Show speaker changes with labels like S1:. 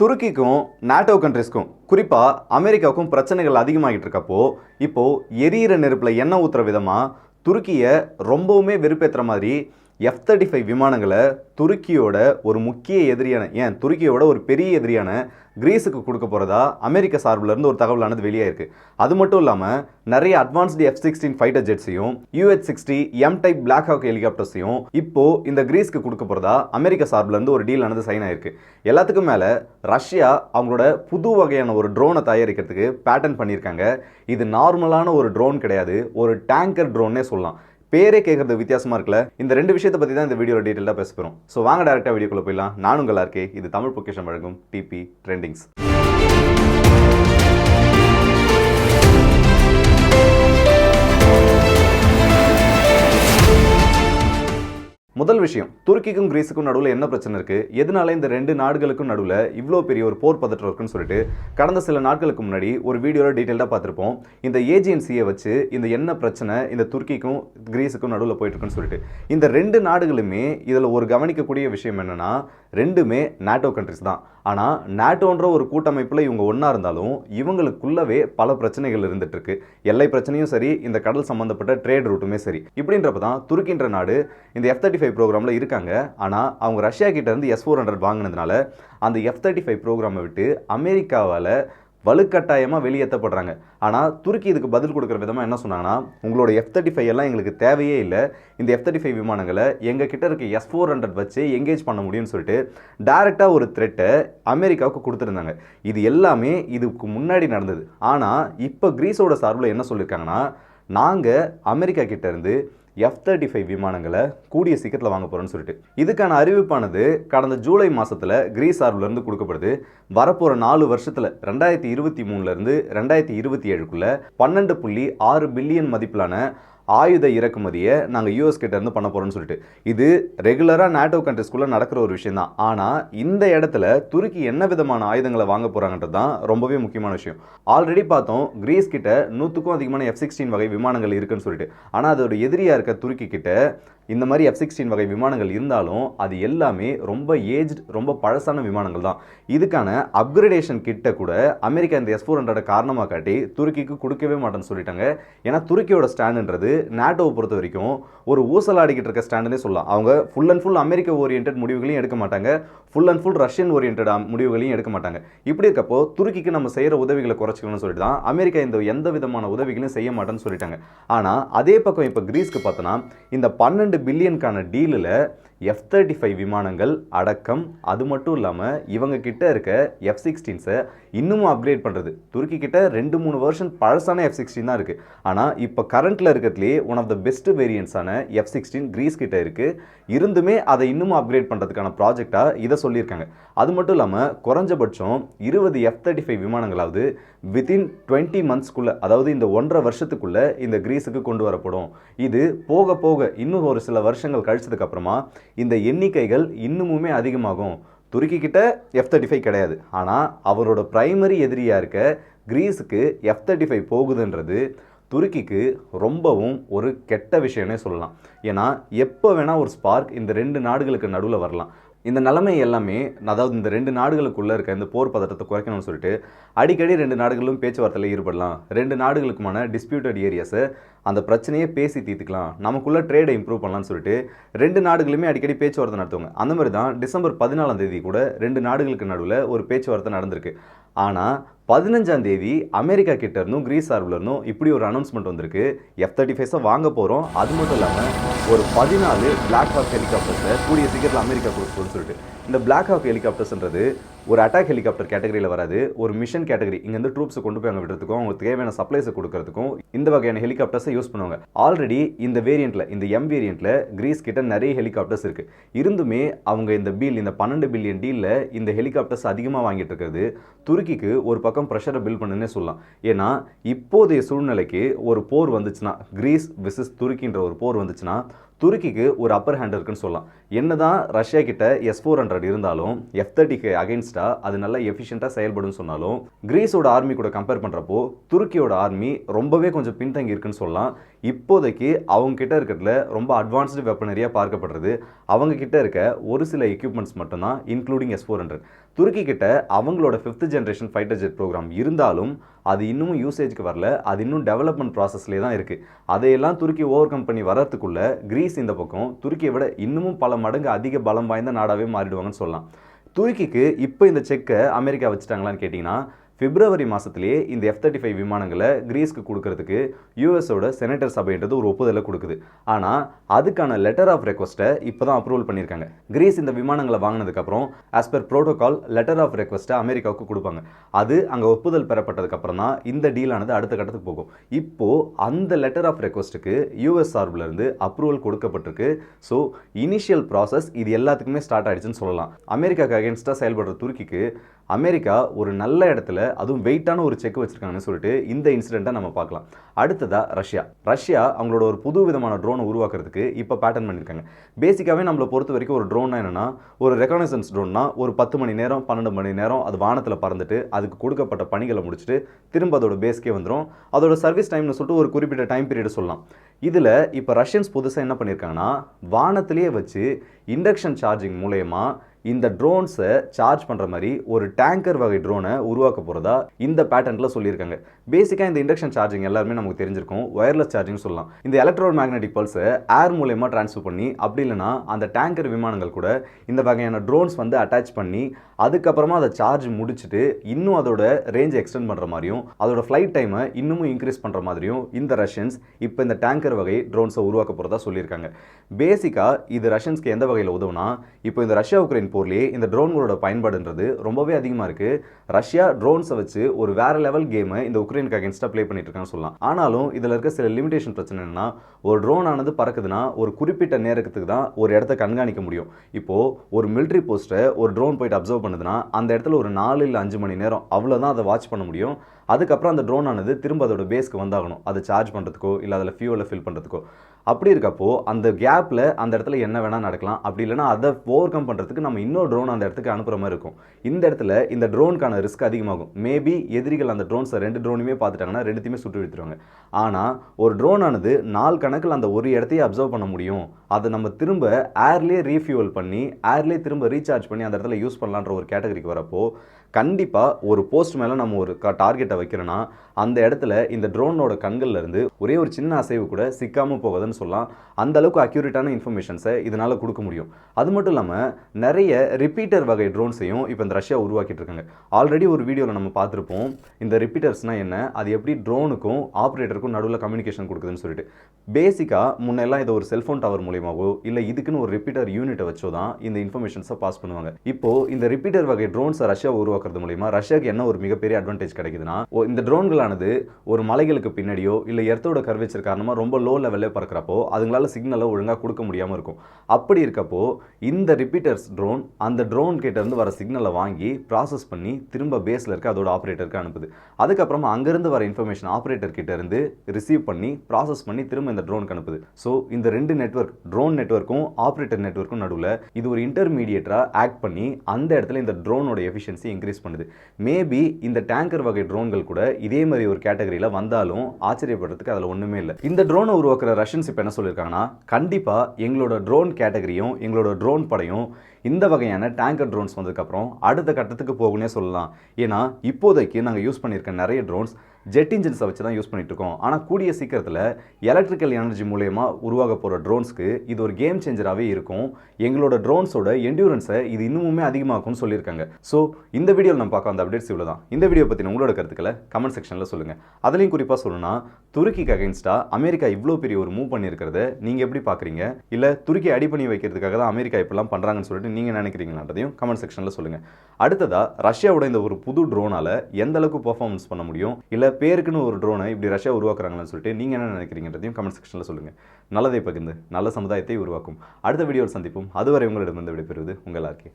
S1: துருக்கிக்கும் NATO கண்ட்ரிஸ்க்கும் குறிப்பாக அமெரிக்காவுக்கும் பிரச்சனைகள் அதிகமாகிட்டு இருக்கப்போ இப்போது எரியிற நெருப்பில் எண்ணெய் ஊற்றுற விதமாக துருக்கியை ரொம்பவுமே வெறுப்பேற்றுற மாதிரி எஃப் தேர்ட்டி ஃபைவ் விமானங்களை துருக்கியோட ஒரு முக்கிய எதிரியான ஏன் துருக்கியோட ஒரு பெரிய எதிரியான கிரீஸுக்கு கொடுக்க போகிறதா அமெரிக்க சார்பில் இருந்து ஒரு தகவலானது வெளியே அது மட்டும் இல்லாமல் நிறைய அட்வான்ஸ்டு எஃப் சிக்ஸ்டீன் ஃபைட்டர் ஜெட்ஸையும் யூஎச் sixty M type black hawk ஹெலிகாப்டர்ஸையும் இப்போது இந்த கிரீஸ்க்கு கொடுக்க போகிறதா அமெரிக்க சார்பில் இருந்து ஒரு டீல் ஆனது சைன் ஆயிருக்கு. எல்லாத்துக்கும் மேலே ரஷ்யா அவங்களோட புது வகையான ஒரு ட்ரோனை தயாரிக்கிறதுக்கு பேட்டர்ன் பண்ணியிருக்காங்க. இது நார்மலான ஒரு ட்ரோன் கிடையாது. ஒரு டேங்கர் ட்ரோன்னே சொல்லலாம். பேரே கேட்கறது வித்தியாசமாக இருக்குல்ல? இந்த ரெண்டு விஷயத்தை பற்றி தான் இந்த வீடியோவில் டீட்டெயிலாக பேச போகிறோம் ஸோ வாங்க டேரெக்டாக வீடியோக்குள்ள போயிடலாம். நானும் இருக்கே இது தமிழ் பொக்கேஷன் வழங்கும் டிபி ட்ரெண்டிங்ஸ் முதல் விஷயம் துருக்கிக்கும் கிரீஸுக்கும் நடுவில் என்ன பிரச்சனை இருக்கு? எதனால இந்த ரெண்டு நாடுகளுக்கும் நடுவில் இவ்வளோ பெரிய ஒரு போர் பதற்றம் இருக்குன்னு சொல்லிட்டு கடந்த சில நாட்களுக்கு முன்னாடி ஒரு வீடியோவில் டீட்டெயிலாக பார்த்துருப்போம். இந்த ஏஜென்சியை வச்சு இந்த என்ன பிரச்சனை இந்த துருக்கிக்கும் கிரீஸுக்கும் நடுவில் போயிட்டு இருக்குன்னு சொல்லிட்டு. இந்த ரெண்டு நாடுகளுமே இதில் ஒரு கவனிக்கக்கூடிய விஷயம் என்னன்னா ரெண்டுமே நாட்டோ கண்ட்ரிஸ் தான். ஆனால் நாட்டோன்ற ஒரு கூட்டமைப்பில் இவங்க ஒன்றா இருந்தாலும் இவங்களுக்குள்ளவே பல பிரச்சனைகள் இருந்துகிட்ருக்கு எல்லை பிரச்சனையும் சரி இந்த கடல் சம்மந்தப்பட்ட ட்ரேட் ரூட்டுமே சரி. இப்படின்றப்ப தான் துருக்கின்ற நாடு இந்த எஃப் தேர்ட்டி ஃபைவ் ப்ரோக்ராமில் இருக்காங்க. ஆனால் அவங்க ரஷ்யா கிட்டேருந்து எஸ் ஃபோர் ஹண்ட்ரட் வாங்கினதுனால அந்த எஃப் தேர்ட்டி ஃபைவ் ப்ரோக்ராமை விட்டு அமெரிக்காவால் வலுக்கட்டாயமாக வெளியேற்றப்படுறாங்க ஆனால் துருக்கி இதுக்கு பதில் கொடுக்குற விதமாக என்ன சொன்னாங்கன்னா உங்களோட எஃப் தேர்ட்டி ஃபைவ் எல்லாம் எங்களுக்கு தேவையே இல்லை. இந்த எஃப் தேர்ட்டி ஃபைவ் விமானங்களை எங்கள் கிட்ட இருக்க எஸ் ஃபோர் ஹண்ட்ரட் வச்சு எங்கேஜ் பண்ண முடியும்னு சொல்லிட்டு டேரெக்டாக ஒரு த்ரெட்டை அமெரிக்காவுக்கு கொடுத்துருந்தாங்க. இது எல்லாமே இதுக்கு முன்னாடி நடந்தது. ஆனால் இப்போ கிரீஸோட சார்பில் என்ன சொல்லியிருக்காங்கன்னா நாங்கள் அமெரிக்கா கிட்டேருந்து எஃப் தேர்ட்டி ஃபைவ் விமானங்களை கூடிய சீக்கிரத்தில் வாங்க போகிறோன்னு சொல்லிட்டு. இதுக்கான அறிவிப்பானது கடந்த ஜூலை மாதத்தில் கிரீஸ் சார்பிலேருந்து கொடுக்கப்படுது. வரப்போகிற நாலு வருஷத்தில் ரெண்டாயிரத்தி இருபத்தி மூணுலேருந்து ரெண்டாயிரத்தி இருபத்தி ஏழுக்குள்ளே பன்னெண்டு புள்ளி ஆறு பில்லியன் மதிப்பிலான ஆயுத இறக்குமதியை நாங்கள் யூஎஸ் கிட்டேருந்து பண்ண போகிறோம்னு சொல்லிட்டு. இது ரெகுலராக நாட்டோ கண்ட்ரிஸ்குள்ளே நடக்கிற ஒரு விஷயம் தான் ஆனால் இந்த இடத்துல துருக்கி என்ன விதமான ஆயுதங்களை வாங்க போகிறாங்கன்றது தான் ரொம்பவே முக்கியமான விஷயம். ஆல்ரெடி பார்த்தோம் கிரீஸ் கிட்ட நூற்றுக்கும் அதிகமான எஃப் சிக்ஸ்டீன் வகை விமானங்கள் இருக்குன்னு சொல்லிட்டு. ஆனால் அதோட எதிரியாக இருக்க துருக்கி கிட்ட இந்த மாதிரி எஃப் சிக்ஸ்டீன் வகை விமானங்கள் இருந்தாலும் அது எல்லாமே ரொம்ப ஏஜ்ட் ரொம்ப பழசான விமானங்கள் தான். இதுக்கான அப்கிரேடேஷன் கிட்ட கூட அமெரிக்கா இந்த எஸ் ஃபோர் ஹண்ட்ரட் காரணமாக காட்டி துருக்கிக்கு கொடுக்கவே மாட்டேன்னு சொல்லிட்டாங்க. ஏன்னா துருக்கியோட ஸ்டாண்டுன்றது நாட்டோவை பொறுத்த வரைக்கும் ஒரு ஊசலாடிக்கிட்டு இருக்க ஸ்டாண்டுனே சொல்லலாம். அவங்க ஃபுல் அண்ட் ஃபுல் அமெரிக்க ஓரியன்ட் முடிவுகளையும் எடுக்க மாட்டாங்க. ஃபுல் அண்ட் ஃபுல் ரஷ்யன் ஓரியன்டாக முடிவுகளையும் எடுக்க மாட்டாங்க. இப்படி இருக்கப்போ துருக்கிக்கு நம்ம செய்கிற உதவிகளை குறைச்சிக்கணும்னு சொல்லிட்டு தான் அமெரிக்கா இந்த எந்த விதமான உதவிகளையும் செய்ய மாட்டேன்னு சொல்லிட்டாங்க. ஆனால் அதே பக்கம் இப்போ கிரீஸ்க்கு பார்த்தோன்னா இந்த பன்னெண்டு பில்லியனுக்கான டீலில் எஃப் தேர்ட்டி ஃபைவ் விமானங்கள் அடக்கம் அது மட்டும் இல்லாமல் இவங்க கிட்ட இருக்க எஃப் சிக்ஸ்டீன்ஸை இன்னமும் அப்கிரேட் பண்ணுறது துருக்கி கிட்ட ரெண்டு மூணு வருஷன் பழசான எஃப் சிக்ஸ்டீன் தான் இருக்குது ஆனால் இப்போ கரண்ட்டில் இருக்கிறதுலே ஒன் ஆஃப் த பெஸ்ட் வேரியன்ஸான எஃப் சிக்ஸ்டீன் கிரீஸ் கிட்ட இருக்குது இருந்துமே அதை இன்னமும் அப்கிரேட் பண்ணுறதுக்கான ப்ராஜெக்டாக இதை சொல்லியிருக்காங்க. அது மட்டும் இல்லாமல் குறைஞ்சபட்சம் இருபது எஃப் தேர்ட்டி ஃபைவ் விமானங்களாவது வித்தின் டுவெண்ட்டி மந்த்ஸ்க்குள்ளே அதாவது இந்த ஒன்றரை வருஷத்துக்குள்ளே இந்த கிரீஸுக்கு கொண்டு வரப்படும். இது போக போக இன்னும் ஒரு சில வருஷங்கள் கழிச்சதுக்கப்புறமா இந்த எண்ணிக்கைகள் இன்னுமுமே அதிகமாகும். துருக்கி கிட்ட எஃப் தேர்ட்டி ஃபைவ் கிடையாது. ஆனால் அவரோட பிரைமரி எதிரியாக இருக்க கிரீஸுக்கு எஃப் தேர்ட்டி ஃபைவ் போகுதுன்றது துருக்கிக்கு ரொம்பவும் ஒரு கெட்ட விஷயம்னே சொல்லலாம். ஏன்னா எப்போ வேணால் ஒரு ஸ்பார்க் இந்த ரெண்டு நாடுகளுக்கு நடுவில் வரலாம். இந்த நிலைமை எல்லாமே அதாவது இந்த ரெண்டு நாடுகளுக்குள்ளே இருக்க இந்த போர் பதட்டத்தை குறைக்கணும்னு சொல்லிட்டு அடிக்கடி ரெண்டு நாடுகளும் பேச்சுவார்த்தையில் ஈடுபடலாம். ரெண்டு நாடுகளுக்குமான டிஸ்பியூட்டட் ஏரியாஸை அந்த பிரச்சனையை பேசி தீர்த்துக்கலாம். நமக்குள்ளே ட்ரேடை இம்ப்ரூவ் பண்ணலாம்னு சொல்லிட்டு ரெண்டு நாடுகளுமே அடிக்கடி பேச்சுவார்த்தை நடத்துவாங்க. அந்த மாதிரி தான் டிசம்பர் பதினாலாம் தேதி கூட ரெண்டு நாடுகளுக்கு நடுவில் ஒரு பேச்சுவார்த்தை நடந்திருக்கு. ஆனால் பதினஞ்சாம் தேதி அமெரிக்கா கிட்ட இருந்தும் கிரீஸ் சார்பில் இருந்தும் இப்படி ஒரு அனௌன்ஸ்மெண்ட் வந்திருக்கு. எஃப் தேர்ட்டி ஃபைவ்ஸை வாங்க போகிறோம் அது மட்டும் இல்லாமல் ஒரு பதினாலு பிளாக் ஹாக் ஹெலிகாப்டர்ஸை கூடிய சீக்கிரத்தில் அமெரிக்கா கொடுக்கணும்னு சொல்லிட்டு. இந்த பிளாக் ஹாக் ஹெலிகாப்டர்ஸ்ன்றது ஒரு அட்டாக் ஹெலிகாப்டர் கேட்டகரியில் வராது. ஒரு மிஷன் கேட்டகரி இங்கேருந்து ட்ரூப்ஸை கொண்டு போய் அங்கே விடுறதுக்கும் அவங்களுக்கு தேவையான சப்ளைஸை கொடுக்கறதுக்கும் இந்த வகையான ஹெலிகாப்டர்ஸை யூஸ் பண்ணுவாங்க. ஆல்ரெடி இந்த வேரியண்ட்டில் இந்த எம் வேரியண்ட்டில் கிரீஸ் கிட்ட நிறைய ஹெலிகாப்டர்ஸ் இருக்குது இருந்துமே அவங்க இந்த பில் இந்த பன்னெண்டு பில்லியன் டீலில் இந்த ஹெலிகாப்டர்ஸ் அதிகமாக வாங்கிட்டு இருக்கிறது. துருக்கிக்கு ஒரு பக்கம் ப்ரெஷரை பில் பண்ணுன்னே சொல்லலாம். ஏன்னா இப்போதைய சூழ்நிலைக்கு ஒரு போர் வந்துச்சுன்னா கிரீஸ் விசஸ் துருக்கின்ற ஒரு போர் வந்துச்சுன்னா துருக்கிக்கு ஒரு அப்பர் ஹேண்ட் இருக்குன்னு சொல்லலாம். என்னதான் ரஷ்யா கிட்ட எஸ் ஃபோர் ஹண்ட்ரட் இருந்தாலும் எஃப் தேர்ட்டிக்கு அகைன்ஸ்டாக அது நல்லா எஃபிஷியண்ட்டாக செயல்படும் சொன்னாலும் கிரீஸோட ஆர்மி கூட கம்பேர் பண்ணுறப்போ துருக்கியோட ஆர்மி ரொம்பவே கொஞ்சம் பின்தங்கி இருக்குன்னு சொல்லலாம். இப்போதைக்கு அவங்க கிட்ட இருக்கிறதுல ரொம்ப அட்வான்ஸ்டு வெப்பனரியாக பார்க்கப்படுறது. அவங்க கிட்ட இருக்க ஒரு சில எக்யூப்மெண்ட்ஸ் மட்டும்தான் இன்க்ளூடிங் எஸ் ஃபோர் ஹண்ட்ரட் துருக்கி கிட்ட அவங்களோட fifth generation fighter jet program இருந்தாலும் அது இன்னமும் யூசேஜ்க்கு வரல. அது இன்னும் டெவலப்மெண்ட் ப்ராசஸ்லேயே தான் இருக்குது அதையெல்லாம் துருக்கி ஓவர் கம் பண்ணி வரத்துக்குள்ள கிரீஸ் இந்த பக்கம் துருக்கியை விட இன்னமும் பல மடங்கு அதிக பலம் வாய்ந்த நாடாகவே மாறிடுவாங்கன்னு சொல்லலாம். துருக்கிக்கு இப்போ இந்த செக்கை அமெரிக்கா வச்சுட்டாங்களான்னு கேட்டிங்கன்னா பிப்ரவரி மாதத்துலேயே இந்த எஃப் தேர்ட்டி ஃபைவ் விமானங்களை கிரீஸ்க்கு கொடுக்கறதுக்கு யூஎஸோட செனட்டர் சபைன்றது ஒரு ஒப்புதலை கொடுக்குது. ஆனால் அதுக்கான லெட்டர் ஆஃப் ரெக்வஸ்ட்டை இப்போ தான் அப்ரூவல் பண்ணியிருக்காங்க. கிரீஸ் இந்த விமானங்களை வாங்கினதுக்கப்புறம் as per protocol letter of ரெக்வஸ்ட்டை அமெரிக்காவுக்கு கொடுப்பாங்க. அது அங்கே ஒப்புதல் பெறப்பட்டதுக்கப்புறம் தான் இந்த டீலானது அடுத்த கட்டத்துக்கு போகும். இப்போது அந்த லெட்டர் ஆஃப் ரெக்வஸ்ட்டுக்கு யூஎஸ் சார்பிலேருந்து அப்ரூவல் கொடுக்கப்பட்டிருக்கு. ஸோ இனிஷியல் ப்ராசஸ் இது எல்லாத்துக்குமே ஸ்டார்ட் ஆகிடுச்சுன்னு சொல்லலாம். அமெரிக்காவுக்கு அகேன்ஸ்டாக செயல்படுற துருக்கிக்கு அமெரிக்கா ஒரு நல்ல இடத்துல அதுவும் வெயிட்டான ஒரு செக் வச்சுருக்காங்கன்னு சொல்லிட்டு இந்த இன்சிடெண்ட்டை நம்ம பார்க்கலாம். அடுத்ததாக ரஷ்யா. ரஷ்யா அவங்களோட ஒரு புது விதமான ட்ரோனை உருவாக்குறதுக்கு இப்போ பேட்டர்ன் பண்ணியிருக்காங்க. பேசிக்காகவே நம்மளை பொறுத்த வரைக்கும் ஒரு ட்ரோன்னா என்னென்னா ஒரு ரெகனைசன்ஸ் ட்ரோன்னா ஒரு பத்து மணி நேரம் பன்னெண்டு மணி நேரம் அது வானத்தில் பறந்துட்டு அதுக்கு கொடுக்கப்பட்ட பணிகளை முடிச்சுட்டு திரும்ப அதோட பேஸ்க்கே வந்துடும் அதோட சர்வீஸ் டைம்னு சொல்லிட்டு ஒரு குறிப்பிட்ட டைம் பீரியட் சொல்லலாம். இதில் இப்போ ரஷ்யன்ஸ் புதுசாக என்ன பண்ணியிருக்காங்கன்னா வானத்திலேயே வச்சு இண்டக்ஷன் சார்ஜிங் மூலயமா இந்த ட்ரோன்ஸை சார்ஜ் பண்ணுற மாதிரி ஒரு டேங்கர் வகை ட்ரோனை உருவாக்க போகிறதா இந்த பேட்டர்னில் சொல்லியிருக்காங்க. பேசிக்காக இந்த இண்டக்ஷன் சார்ஜிங் எல்லாருமே நமக்கு தெரிஞ்சிருக்கும். ஒயர்லெஸ் சார்ஜிங் சொல்லலாம். இந்த எலக்ட்ரோ மேக்னெட்டிக் பல்ஸை ஏர் மூலயமா ட்ரான்ஸ்ஃபர் பண்ணி அப்படி இல்லைனா அந்த டேங்கர் விமானங்கள் கூட இந்த வகையான ட்ரோன்ஸ் வந்து அட்டாச் பண்ணி அதுக்கப்புறமா அதை சார்ஜ் முடிச்சுட்டு இன்னும் அதோட ரேஞ்சை எக்ஸ்டெண்ட் பண்ணுற மாதிரியும் அதோட ஃப்ளைட் டைமை இன்னமும் இன்க்ரீஸ் பண்ணுற மாதிரியும் இந்த ரஷ்யன்ஸ் இப்போ இந்த டேங்கர் வகை ட்ரோன்ஸை உருவாக்க போகிறதா சொல்லியிருக்காங்க. பேசிக்காக இது ரஷ்யன்ஸ்க்கு எந்த வகையில் உதவுனா இப்போ இந்த ரஷ்யா உக்ரைன் போர்லேயே இந்த ட்ரோன்களோட பயன்பாடுன்றது ரொம்பவே அதிகமாக இருக்குது ரஷ்யா ட்ரோன்ஸை வச்சு ஒரு வேற லெவல் கேமை இந்த உக்ரைனுக்கு அகேன்ஸ்டாக ப்ளே பண்ணிட்டு இருக்கான்னு சொல்லலாம். ஆனாலும் இதில் இருக்க சில லிமிடேஷன் பிரச்சனை என்னன்னா ஒரு ட்ரோன் ஆனது பறக்குதுன்னா ஒரு குறிப்பிட்ட நேரத்துக்கு தான் ஒரு இடத்த கண்காணிக்க முடியும். இப்போது ஒரு மிலிட்ரி போஸ்ட்டை ஒரு ட்ரோன் போயிட்டு அப்சர்வ் பண்ணுதுன்னா அந்த இடத்துல ஒரு நாலு இல்லை அஞ்சு மணி நேரம் அவ்வளோதான் அதை வாட்ச் பண்ண முடியும். அதுக்கப்புறம் அந்த ட்ரோன் ஆனது திரும்ப அதோட பேஸ்க்கு வந்தாகணும். அதை சார்ஜ் பண்ணுறதுக்கோ இல்லை அதில் ஃபியூவலை ஃபில் பண்ணுறதுக்கோ அப்படி இருக்கப்போ அந்த கேப்பில் அந்த இடத்துல என்ன வேணால் நடக்கலாம். அப்படி இல்லைனா அதை ஓவர் கம் பண்ணுறதுக்கு நம்ம இன்னொரு ட்ரோன் அந்த இடத்துக்கு அனுப்புகிற மாதிரி இருக்கும். இந்த இடத்துல இந்த ட்ரோனுக்கான ரிஸ்க் அதிகமாகும். மேபி எதிரிகள் அந்த ட்ரோன்ஸை ரெண்டு ட்ரோனுமே பார்த்துட்டாங்கன்னா ரெண்டுத்தையுமே சுட்டு விழுத்துருவாங்க ஆனால் ஒரு ட்ரோனானது நாள் கணக்கில் அந்த ஒரு இடத்தையே அப்சர்வ் பண்ண முடியும். அதை நம்ம திரும்ப ஏர்லேயே ரீஃபியூவல் பண்ணி ஏர்லேயே திரும்ப ரீசார்ஜ் பண்ணி அந்த இடத்துல யூஸ் பண்ணலான்ற ஒரு கேட்டகரிக்கு வரப்போ கண்டிப்பாக ஒரு போஸ்ட் மேலே நம்ம ஒரு க டார்கெட்டை வைக்கிறோன்னா அந்த இடத்துல இந்த ட்ரோனோட கண்கள்லேருந்து ஒரே ஒரு சின்ன அசைவு கூட சிக்காமல் போகுதுன்னு சொல்லலாம். அந்த அளவுக்கு அக்யூரேட்டான இன்ஃபர்மேஷன்ஸை இதனால் கொடுக்க முடியும். அது மட்டும் இல்லாமல் நிறைய ரிப்பீட்டர் வகை ட்ரோன்ஸையும் இப்போ இந்த ரஷ்யா உருவாக்கிட்டு இருக்காங்க. ஆல்ரெடி ஒரு வீடியோவில் நம்ம பார்த்துருப்போம். இந்த ரிப்பீட்டர்ஸ்னால் என்ன? அது எப்படி ட்ரோனுக்கும் ஆப்ரேட்டருக்கும் நடுவில் கம்யூனிகேஷன் கொடுக்குதுன்னு சொல்லிட்டு. பேசிக்காக முன்னெல்லாம் இதை ஒரு செல்ஃபோன் டவர் மூலியமாவோ இல்லை இதுக்குன்னு ஒரு ரிப்பீட்டர் யூனிட்டை வச்சோ தான் இந்த இன்ஃபர்மேஷன்ஸை பாஸ் பண்ணுவாங்க. இப்போ இந்த ரிப்பீட்டர் வகை ட்ரோன்ஸை ரஷ்யா உருவாக்குறது மூலியமா ரஷ்யாவுக்கு என்ன ஒரு மிகப்பெரிய அட்வான்டேஜ் கிடைக்குதுன்னா ஓ, இந்த ட்ரோன்களானது ஒரு மலைகளுக்கு பின்னாடியோ இல்லை எர்த்தோட கர்வேச்சர் காரணமாக ரொம்ப லோ லெவலில் பறக்கிறப்போ அதுங்களால சிக்னலை ஒழுங்காக கொடுக்க முடியாமல் இருக்கும். அப்படி இருக்கப்போ இந்த ரிப்பீட்டர்ஸ் ட்ரோன் அந்த ட்ரோன் கிட்டேருந்து வர சிக்னலை வாங்கி ப்ராசஸ் பண்ணி திரும்ப பேஸில் இருக்க அதோட ஆப்ரேட்டருக்கு அனுப்புது. அதுக்கப்புறமா அங்கேருந்து வர இன்ஃபர்மேஷன் ஆப்ரேட்டர் கிட்டேருந்து ரிசீவ் பண்ணி ப்ராசஸ் பண்ணி திரும்ப இந்த ட்ரோனுக்கு அனுப்புது. ஸோ இந்த ரெண்டு நெட்வொர்க் ட்ரோன் நெட்வொர்க்கும் ஆப்ரேட்டர் நெட்வொர்க்கும் நடுவில் இது ஒரு இன்டர்மீடியேட்டராக ஆக்ட் பண்ணி அந்த இடத்துல இந்த ட்ரோனோட எஃபிஷியன்சி இன்க்ரீஸ் பண்ணுது. மேபி இந்த டேங்கர் வகை ட்ரோன்கள் கூட இதே மாதிரி ஒரு கேட்டகரியில் வந்தாலும் ஆச்சரியப்படுறதுக்கு அதில் ஒன்றுமே இல்லை. இந்த ட்ரோனை உருவாக்குற ரஷ்யன்ஸ் இப்போ என்ன சொல்லியிருக்காங்கன்னா கண்டிப்பாக எங்களோட ட்ரோன் கேட்டகரியும் எங்களோட ட்ரோன் படையும் இந்த வகையான டேங்கர் ட்ரோன்ஸ் வந்ததுக்கப்புறம் அடுத்த கட்டத்துக்கு போகும்னே சொல்லலாம். ஏன்னா இப்போதைக்கு நாங்கள் யூஸ் பண்ணியிருக்க நிறைய ட்ரோன்ஸ் ஜெட் இன்ஜின்ஸை வச்சு தான் யூஸ் பண்ணிகிட்ருக்கோம் இருக்கோம். ஆனால் கூடிய சீக்கிரத்தில் எலக்ட்ரிக்கல் எனர்ஜி மூலயமா உருவாக போகிற ட்ரோன்ஸ்க்கு இது ஒரு கேம் சேஞ்சராகவே இருக்கும். எங்களோட ட்ரோன்ஸோட என்டூரன்ஸை இது இன்னுமே அதிகமாகும்னு சொல்லியிருக்காங்க. ஸோ இந்த வீடியோவில் நம்ம பார்க்க அந்த அப்டேட்ஸ் இவ்வளோ தான் இந்த வீடியோ பற்றின உங்களோட கருத்துக்களை கமெண்ட் செக்ஷனில் சொல்லுங்கள் அதுலேயும் குறிப்பாக சொல்லணும்னா துருக்கிக்கு அகைன்ஸ்டாக அமெரிக்கா இவ்வளோ பெரிய ஒரு மூவ் பண்ணியிருக்கிறத நீங்கள் எப்படி பார்க்குறீங்க? இல்லை துருக்கி அடி பண்ணி வைக்கிறதுக்காக தான் அமெரிக்கா இப்படிலாம் பண்ணுறாங்கன்னு சொல்லிட்டு நீங்கள் நினைக்கிறீங்களான்றதையும் கமெண்ட் செக்ஷனில் சொல்லுங்கள் அடுத்ததாக ரஷ்யாவோட இந்த ஒரு புது ட்ரோனால் எந்த அளவுக்கு பெர்ஃபார்மன்ஸ் பண்ண முடியும்? இல்லை பேருக்குன்னு ஒரு ட்ரோனை இப்படி ரஷ்யா உருவாக்குறாங்களான்னு சொல்லிட்டு நீங்கள் என்ன நினைக்கிறீங்கன்றதையும் கமெண்ட் செக்ஷனில் சொல்லுங்கள் நல்லதை பகிர்ந்து நல்ல சமுதாயத்தை உருவாக்கும். அடுத்த வீடியோவில் சந்திப்போம். அதுவரை உங்களிடமிருந்து விடைபெறுவது உங்கள் ஆர்கே